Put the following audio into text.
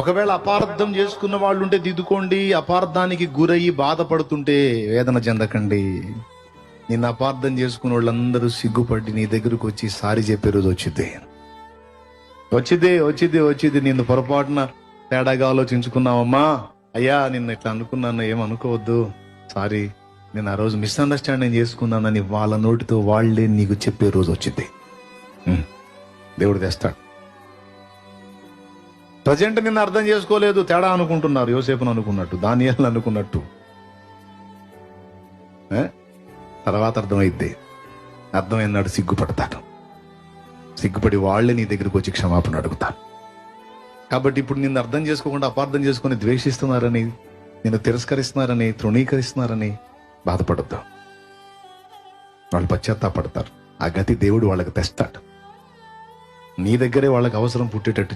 ఒకవేళ అపార్థం చేసుకున్న వాళ్ళు ఉంటే దిద్దుకోండి. అపార్థానికి గురయ్యి బాధపడుతుంటే వేదన చెందకండి. నిన్ను అపార్థం చేసుకున్న వాళ్ళందరూ సిగ్గుపడి నీ దగ్గరకు వచ్చి సారి చెప్పే రోజు వచ్చింది వచ్చింది వచ్చింది వచ్చింది నిన్ను పొరపాటున తేడాగా ఆలోచించుకున్నావమ్మా. అయ్యా నిన్ను ఇట్లా అనుకున్నాను ఏమనుకోవద్దు. సారీ నేను ఆ రోజు మిస్అండర్స్టాండింగ్ చేసుకున్నానని వాళ్ళ నోటితో వాళ్ళే నీకు చెప్పే రోజు వచ్చింది దేవుడు తెస్తాడు. ప్రజెంట్ నిన్ను అర్థం చేసుకోలేదు తేడా అనుకుంటున్నారు యోసేపును అనుకున్నట్టు దానియాలను అనుకున్నట్టు. తర్వాత అర్థమైద్ది. అర్థమైనాడు సిగ్గుపడతాడు సిగ్గుపడి వాళ్ళే నీ దగ్గరికి వచ్చి క్షమాపణ అడుగుతారు. కాబట్టి ఇప్పుడు నిన్ను అర్థం చేసుకోకుండా అపార్థం చేసుకుని ద్వేషిస్తున్నారని నిన్ను తిరస్కరిస్తున్నారని తృణీకరిస్తున్నారని బాధపడద్దు. వాళ్ళు పశ్చాత్తాపడతారు. ఆ గతి దేవుడు వాళ్ళకి తెస్తాడు. నీ దగ్గరే వాళ్ళకి అవసరం పుట్టేటట్టు